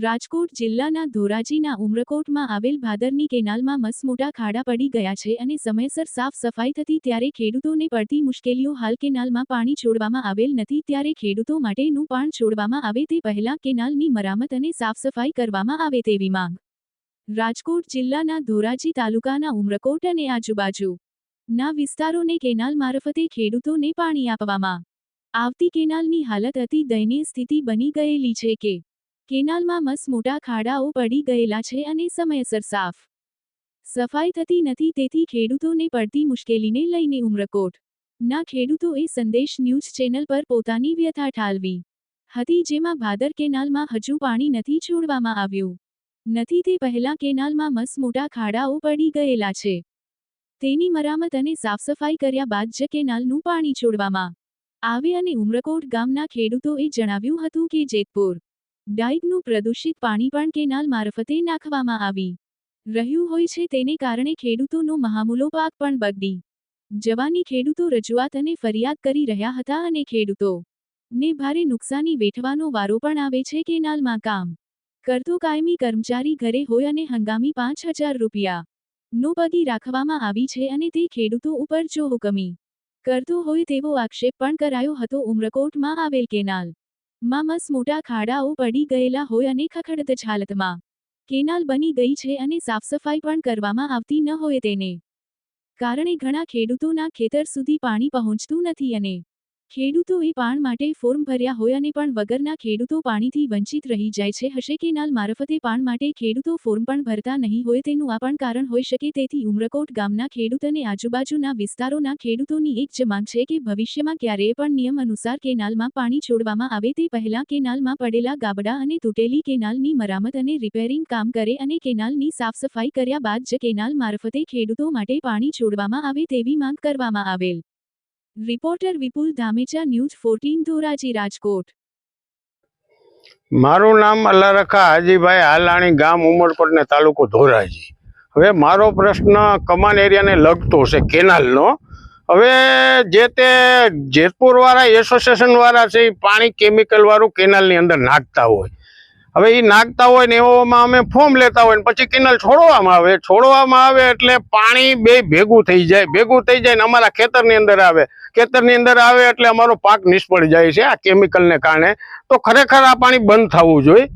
રાજકોટ જિલ્લાના ધોરાજીના ઉમરકોટમાં આવેલ ભાદરની કેનાલમાં મસમોટા ખાડા પડી ગયા છે અને સમયસર સાફ સફાઈ થતી ત્યારે ખેડૂતોને પડતી મુશ્કેલીઓ હાલ કેનાલમાં પાણી છોડવામાં આવેલ નથી ત્યારે ખેડૂતો માટેનું પાણ છોડવામાં આવે તે પહેલા કેનાલની મરામત અને સાફ સફાઈ કરવામાં આવે તેવી માંગ. રાજકોટ જિલ્લાના ધોરાજી તાલુકાના ઉમરકોટ અને આજુબાજુ ના વિસ્તારોને કેનાલ મારફતે ખેડૂતોને પાણી આપવામાં આવતી કેનાલની હાલત અતિ દયનીય સ્થિતિ બની ગયેલી છે કે કેનાલમાં મસ મોટા ખાડાઓ પડી ગયેલા છે અને સમયસર સાફ સફાઈ થતી નથી તેથી ખેડૂતોને પડતી મુશ્કેલીને લઈને ઉમરકોટ. ના ખેડૂતોએ સંદેશ ન્યૂઝ ચેનલ પર પોતાની વ્યથા ઠાલવી હતી જેમાં ભાદર કેનાલમાં હજુ પાણી નથી છોડવામાં આવ્યું. નથી તે પહેલા કેનાલમાં મસ મોટા ખાડાઓ પડી ગયેલા છે. તેની મરામત અને સાફસફાઈ કર્યા બાદ જ કેનાલનું પાણી છોડવામાં આવે અને ઉમરકોટ ગામના ખેડૂતોએ જણાવ્યું હતું કે જેતપુર ડાઇગનું પ્રદૂષિત પાણી પણ કેનાલ મારફતે નાખવામાં આવી. રહ્યું હોય છે તેને કારણે ખેડૂતોનો મહામૂલો પાક પણ બગડી. જવાની ખેડૂતો રજૂઆત અને ફરિયાદ કરી રહ્યા હતા અને ખેડૂતો ને ભારે નુકસાની વેઠવાનો વારો પણ આવે છે કેનાલમાં કામ કરતો કાયમી કર્મચારી ઘરે હોય અને હંગામી પાંચ હજાર રૂપિયા નો પગી રાખવામાં આવી છે અને તે ખેડૂતો ઉપર જો હુકમી કરતો હોય તેવો આક્ષેપ પણ કરાયો હતો ઉમરકોટમાં આવેલ કેનાલ. માં મસ મોટા ખાડાઓ પડી ગયેલા હોય અને ખખડત હાલતમાં કેનાલ બની ગઈ છે અને સાફસફાઈ પણ કરવામાં આવતી ન હોય તેને. કારણે ઘણા ખેડૂતોના ખેતર સુધી પાણી પહોંચતું નથી અને ખેડૂતોએ પાણ માટે ફોર્મ ભર્યા હોય અને પણ વગરના ખેડૂતો પાણીથી વંચિત રહી જાય છે. હશે કેનાલ મારફતે પાણ માટે ખેડૂતો ફોર્મ પણ ભરતા નહીં હોય તેનું આ પણ કારણ હોઈ શકે. તેથી ઉમરકોટ ગામના ખેડૂત અને આજુબાજુના વિસ્તારોના ખેડૂતોની એક જ માંગ છે કે ભવિષ્યમાં ક્યારેય પણ નિયમ અનુસાર કેનાલમાં પાણી છોડવામાં આવે તે પહેલા કેનાલમાં પડેલા ગાબડા અને તૂટેલી કેનાલની મરામત અને રિપેરિંગ કામ કરે અને કેનાલની સાફસફાઈ કર્યા બાદ જ કેનાલ મારફતે ખેડૂતો માટે પાણી છોડવામાં આવે તેવી માંગ કરવામાં આવેલ. Reporter Vipul Dhamecha, news fourteen, Dhoraji, Rajkot. મારું નામ અલ્લારખા હાજીભાઈ હાલાણી ગામ ઉમરકોટ ને તાલુકો ધોરાજી. હવે મારો પ્રશ્ન કમાન એરિયાને લગતો છે, કેનાલનો. હવે જે તે જેતપુર વાળા એસોસિએશન વાળા છે, એ પાણી કેમિકલ વાળું કેનાલની અંદર નાખતા હોય. હવે એ નાખતા હોય ને એવામાં અમે ફોર્મ લેતા હોય ને પછી કેનલ છોડવામાં આવે. છોડવામાં આવે એટલે પાણી બે ભેગું થઈ જાય. ભેગું થઈ જાય ને અમારા ખેતરની અંદર આવે. ખેતરની અંદર આવે એટલે અમારો પાક નિષ્ફળ જાય છે આ કેમિકલને કારણે. તો ખરેખર આ પાણી બંધ થવું જોઈએ.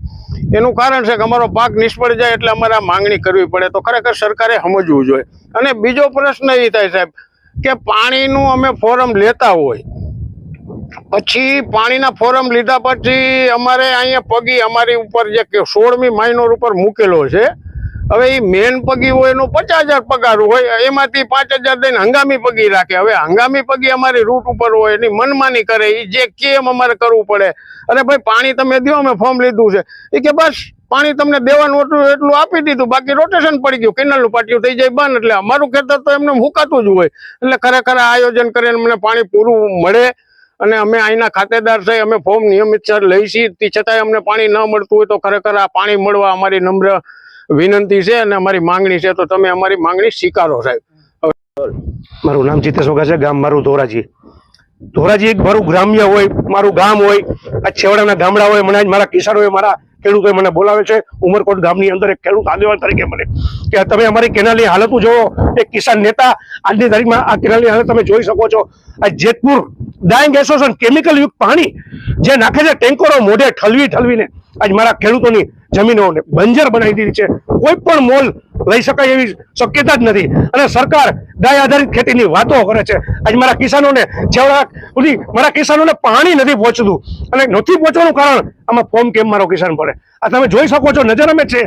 એનું કારણ છે કે અમારો પાક નિષ્ફળ જાય એટલે અમારે માંગણી કરવી પડે. તો ખરેખર સરકારે સમજવું જોઈએ. અને બીજો પ્રશ્ન એ થાય સાહેબ, કે પાણીનું અમે ફોરમ લેતા હોય પછી પાણીના ફોરમ લીધા પછી અમારે અહીંયા પગી અમારી ઉપર જે સોળમી માઇનોર ઉપર મૂકેલો છે. હવે એ મેન પગી હોય એનો પચાસ હજાર પગાર હોય, એમાંથી પાંચ હજાર દઈને હંગામી પગી રાખે. હવે હંગામી પગી અમારી રૂટ ઉપર હોય, એની મનમાની કરે એ જે કેમ અમારે કરવું પડે. અરે ભાઈ, પાણી તમે દો અમે ફોર્મ લીધું છે. એ કે બસ, પાણી તમને દેવાનું હતું એટલું આપી દીધું, બાકી રોટેશન પડી ગયું કેનાલનું પાટિયું થઈ જાય બંધ. એટલે અમારું ખેતર તો એમને હુકાતું જ હોય. એટલે ખરેખર આયોજન કરીને અમને પાણી પૂરું મળે. અને અમે અહીંના ખાતેદાર છે અમે ફોર્મ નિયમિત સર લઈ છીએ તે છતાંય અમને પાણી ન મળતું હોય તો ખરેખર આ પાણી મળવા અમારી નમ્ર વિનંતી છે અને અમારી માંગણી છે. તો તમે અમારી માંગણી સ્વીકારો સાહેબ. મારું નામ જીતેશ ઓગા છે, ગામ મારું ધોરાજી. ધોરાજી એક મારું ગ્રામ્ય હોય, મારું ગામ હોય, આ છેવાડાના ગામડા હોય, મને મારા હોય, મારા ખેડૂતોએ મને બોલાવે છે. ઉમરકોટ ગામની અંદર એક ખેડૂત આગેવાન તરીકે મને કે તમે અમારી કેનાલની હાલત જોવો એક કિસાન નેતા આજની તારીખમાં આ કેનાલની હાલત તમે જોઈ શકો છો. આ જેતપુર ડાયંગ એસોસિએશન કેમિકલ યુક્ત પાણી જે નાખે છે ટેન્કરો મોઢે ઠલવી ઠલવીને આજ મારા ખેડૂતોની જમીનોને બંજર બનાવી દીધી છે. કોઈ પણ મોલ લઈ શકાય એવી શક્યતા જ નથી. અને સરકાર ગાય આધારિત ખેતીની વાતો કરે છે. આજ મારા કિસાનોને જેવડા સુધી મારા કિસાનોને પાણી નથી પહોંચતું. અને નથી પહોંચવાનું કારણ આમાં ફોર્મ કેમ મારો કિસાન પડે આ તમે જોઈ શકો છો, નજર અમે છે.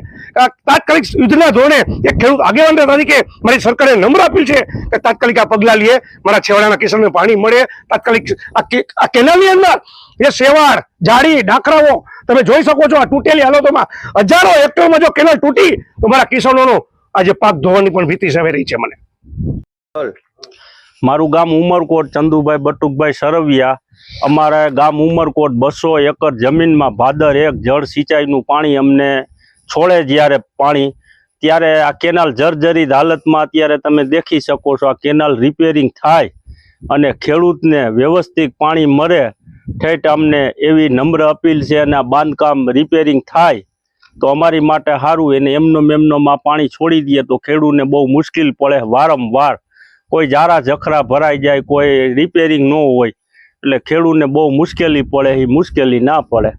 તાત્કાલિક યુદ્ધના ધોરણે એક ખેડૂત આગેવાન તરીકે મારી સરકારે નમ્ર અપીલ છે કે તાત્કાલિક આ પગલાં લઈએ મારા છેવાડાના કિસાનને પાણી મળે. તાત્કાલિક આ કેનાલની અંદર એ સેવાળ જાડી ડાકરાઓ, તમે જોઈ શકો છો આ તૂટેલી હાલતોમાં હજારો હેક્ટરમાં જો કેનાલ તૂટી, તો મારા કિસાનોનો આજે પાક ધોવાની પણ ભીતિ સેવાઈ છે મને. મારું ગામ ઉમરકોટ, ચંદુભાઈ બટુકભાઈ સરવિયા. અમારા ગામ ઉમરકોટ બસો એકર જમીનમાં ભાદર એક જળ સિંચાઈનું પાણી અમને છોડે જ્યારે પાણી. ત્યારે આ કેનાલ જર્જરિત હાલતમાં અત્યારે તમે દેખી શકો છો, આ કેનાલ રિપેરિંગ થાય અને ખેડૂતને વ્યવસ્થિત પાણી મળે. ઠેઠ અમને એવી નમ્ર અપીલ છે અને આ બાંધકામ રિપેરિંગ થાય. તો અમારી માટે સારું એને એમનો મેમનોમાં પાણી છોડી દઈએ તો ખેડૂતને બહુ મુશ્કેલ પડે વારંવાર. કોઈ જારા જખરા ભરાઈ જાય, કોઈ રિપેરિંગ ન હોય, એટલે ખેડૂતને બહુ મુશ્કેલી પડે, એ મુશ્કેલી ના પડે.